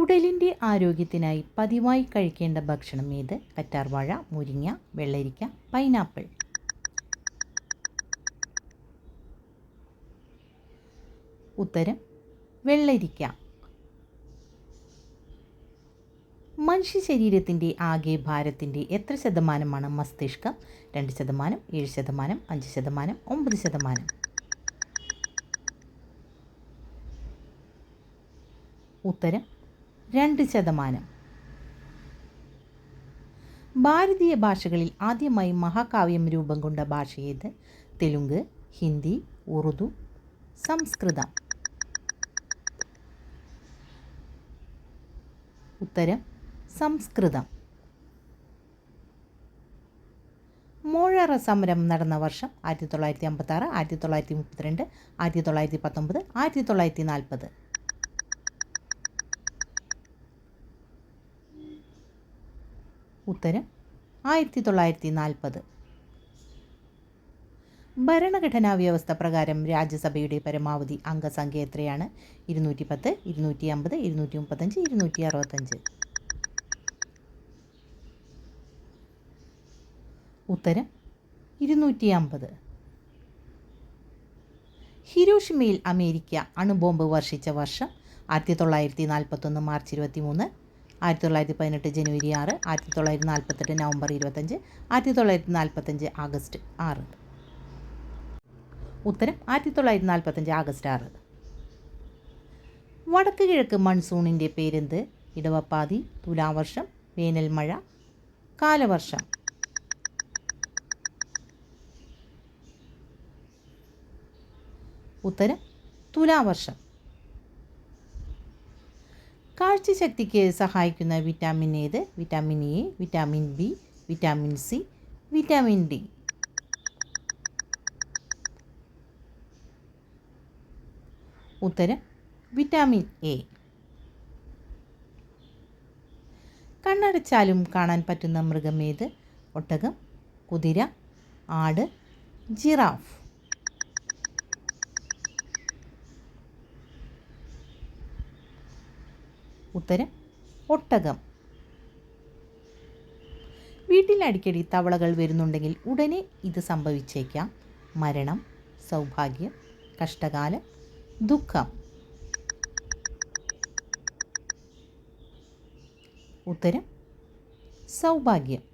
കുടലിന്റെ ആരോഗ്യത്തിനായി പതിവായി കഴിക്കേണ്ട ഭക്ഷണം ഏത്? കറ്റാർവാഴ മുരിങ്ങ വെള്ളരിക്ക പൈനാപ്പിൾ. ഉത്തരം വെള്ളരിക്ക. മനുഷ്യ ശരീരത്തിന്റെ ആകെ ഭാരത്തിന്റെ എത്ര ശതമാനമാണ് മസ്തിഷ്കം? രണ്ട് ശതമാനം ഏഴ് ശതമാനം അഞ്ച് ശതമാനം ഒമ്പത് ശതമാനം. ഉത്തരം രണ്ട് ശതമാനം. ഭാരതീയ ഭാഷകളിൽ ആദ്യമായി മഹാകാവ്യം രൂപം കൊണ്ട ഭാഷ ഏത്? തെലുങ്ക് ഹിന്ദി ഉറുദു സംസ്കൃതം. ഉത്തരം സംസ്കൃതം. മോഴറ സമരം നടന്ന വർഷം ആയിരത്തി തൊള്ളായിരത്തി അമ്പത്തി ആറ് ആയിരത്തി തൊള്ളായിരത്തി മുപ്പത്തിരണ്ട് ആയിരത്തി തൊള്ളായിരത്തി പത്തൊമ്പത് ആയിരത്തി തൊള്ളായിരത്തി നാൽപ്പത്. ഉത്തരം ആയിരത്തി തൊള്ളായിരത്തി നാൽപ്പത് ഭരണഘടനാ വ്യവസ്ഥ പ്രകാരം രാജ്യസഭയുടെ പരമാവധി അംഗസംഖ്യ എത്രയാണ് ഇരുന്നൂറ്റി പത്ത് ഇരുന്നൂറ്റി അമ്പത് ഇരുന്നൂറ്റി മുപ്പത്തഞ്ച് ഇരുന്നൂറ്റി അറുപത്തഞ്ച് ഉത്തരം ഇരുന്നൂറ്റി അമ്പത് ഹിരോഷിമയിൽ അമേരിക്ക അണുബോംബ് വർഷിച്ച വർഷം ആയിരത്തി തൊള്ളായിരത്തി നാൽപ്പത്തൊന്ന് മാർച്ച് ഇരുപത്തി മൂന്ന് ആയിരത്തി തൊള്ളായിരത്തി പതിനെട്ട് ജനുവരി ആറ് ആയിരത്തി തൊള്ളായിരത്തി നാൽപ്പത്തെട്ട് നവംബർ ഇരുപത്തഞ്ച് ആയിരത്തി തൊള്ളായിരത്തി നാൽപ്പത്തഞ്ച് ആഗസ്റ്റ് ആറ്. ഉത്തരം ആയിരത്തി തൊള്ളായിരത്തി നാൽപ്പത്തഞ്ച് ആഗസ്റ്റ് ആറ്. വടക്ക് കിഴക്ക് മൺസൂണിന്റെ പേരെന്ത്? ഇടവപ്പാതി തുലാവർഷം വേനൽമഴ കാലവർഷം. ഉത്തരം തുലാവർഷം. കാഴ്ചശക്തിക്ക് സഹായിക്കുന്ന വിറ്റാമിൻ ഏത്? Vitamin A vitamin B vitamin C vitamin D. ഉത്തരം വിറ്റാമിൻ എ. കണ്ണടച്ചാലും കാണാൻ പറ്റുന്ന മൃഗം ഏത്? ഒട്ടകം കുതിര ആട് ജിറാഫ്. ഉത്തരം ഒട്ടകം. വീട്ടിൽ അടിക്കടി തവളകൾ വരുന്നുണ്ടെങ്കിൽ ഉടനെ ഇത് സംഭവിച്ചേക്കാം. മരണം സൗഭാഗ്യം കഷ്ടകാലം ദുഃഖം. ഉത്തരം സൗഭാഗ്യം.